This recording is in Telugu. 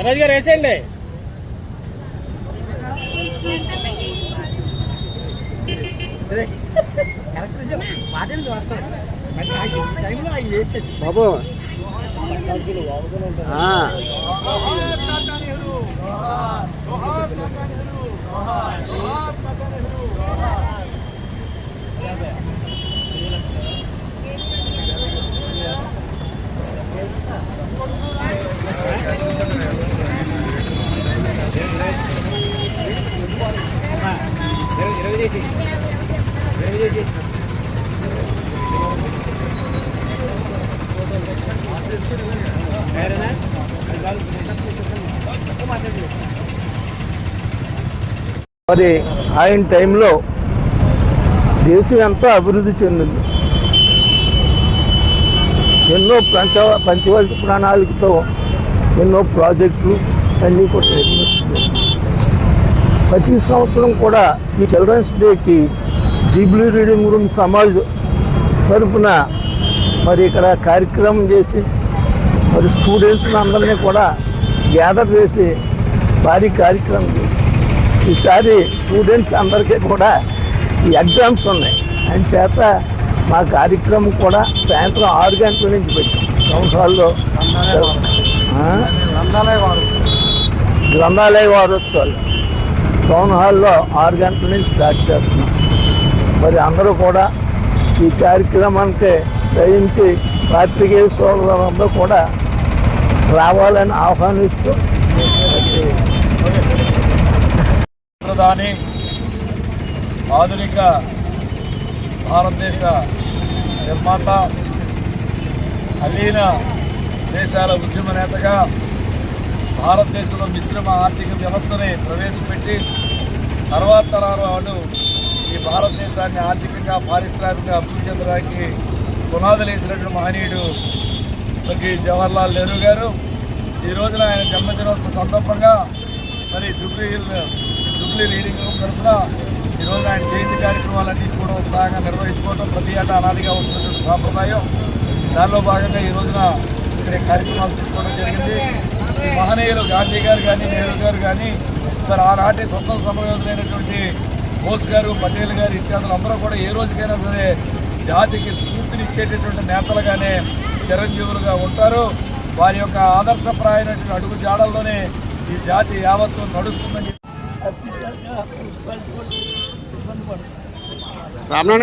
ధనరాజ్ గారు వేసేయండి. బాబు. ఆ, మరి ఆయన టైంలో దేశం ఎంతో అభివృద్ధి చెందింది. ఎన్నో పంచ పంచవలసి ప్రణాళికతో ఎన్నో ప్రాజెక్టులు అన్నీ కూడా నిర్మిస్తున్నాయి ప్రతి సంవత్సరం కూడా ఈ చిల్డ్రన్స్ డేకి జీబ్లీ రీడింగ్ రూమ్ సమాజ్ తరపున మరి ఇక్కడ కార్యక్రమం చేసి మరి స్టూడెంట్స్ని అందరినీ కూడా గ్యాదర్ చేసి భారీ కార్యక్రమం చేసి ఈసారి స్టూడెంట్స్ అందరికీ కూడా ఈ ఎగ్జామ్స్ ఉన్నాయి. అని చేత మా కార్యక్రమం కూడా సాయంత్రం ఆరు గంటల నుంచి పెట్టాం. టౌన్ హాల్లో? గ్రంథాలయ వారోత్సవాలు. టౌన్ హాల్లో ఆరు గంటల నుంచి స్టార్ట్ చేస్తున్నాం. మరి అందరూ కూడా ఈ కార్యక్రమానికి దయించి పాత్రికేయ సోదరులందరూ కూడా రావాలని ఆహ్వానిస్తూ ప్రధాని ఆధునిక భారతదేశ నిర్మాత అలీన దేశాల ఉద్యమ నేతగా భారతదేశంలో మిశ్రమ ఆర్థిక వ్యవస్థని ప్రవేశపెట్టి తర్వాత తరాల వాళ్ళు ఈ భారతదేశాన్ని ఆర్థికంగా పారిశ్రామికంగా అభివృద్ధి చెందడానికి పునాదులు వేసినటువంటి మహనీయుడు స్వర్గీయ జవహర్లాల్ నెహ్రూ గారు. ఈ రోజున ఆయన జన్మదినోత్సవ సందర్భంగా మరి జుబ్లీ హిల్ జుబ్లీ రీడింగ్ తరఫున ఈ ఆయన జయంతి కార్యక్రమాలన్నీ కూడా ఉత్సాహంగా నిర్వహించుకోవడం ప్రతి ఏటా అనాదిగా వస్తున్నటువంటి సాంప్రదాయం. దానిలో భాగంగా ఈ రోజున ఇక్కడ కార్యక్రమాలు తీసుకోవడం జరిగింది. మహనీయులు గాంధీ గారు కానీ నెహ్రూ గారు కానీ మరి ఆనాటి స్వతంత్ర సమరయోధులైనటువంటి బోస్ గారు పటేల్ గారు ఇత్యాదులు అందరూ కూడా ఏ రోజుకైనా సరే జాతికి స్ఫూర్తినిచ్చేటటువంటి నేతలుగానే చిరంజీవులుగా ఉంటారు. వారి యొక్క ఆదర్శప్రాయమైనటువంటి అడుగు జాడల్లోనే ఈ జాతి యావత్తు నడుస్తుందని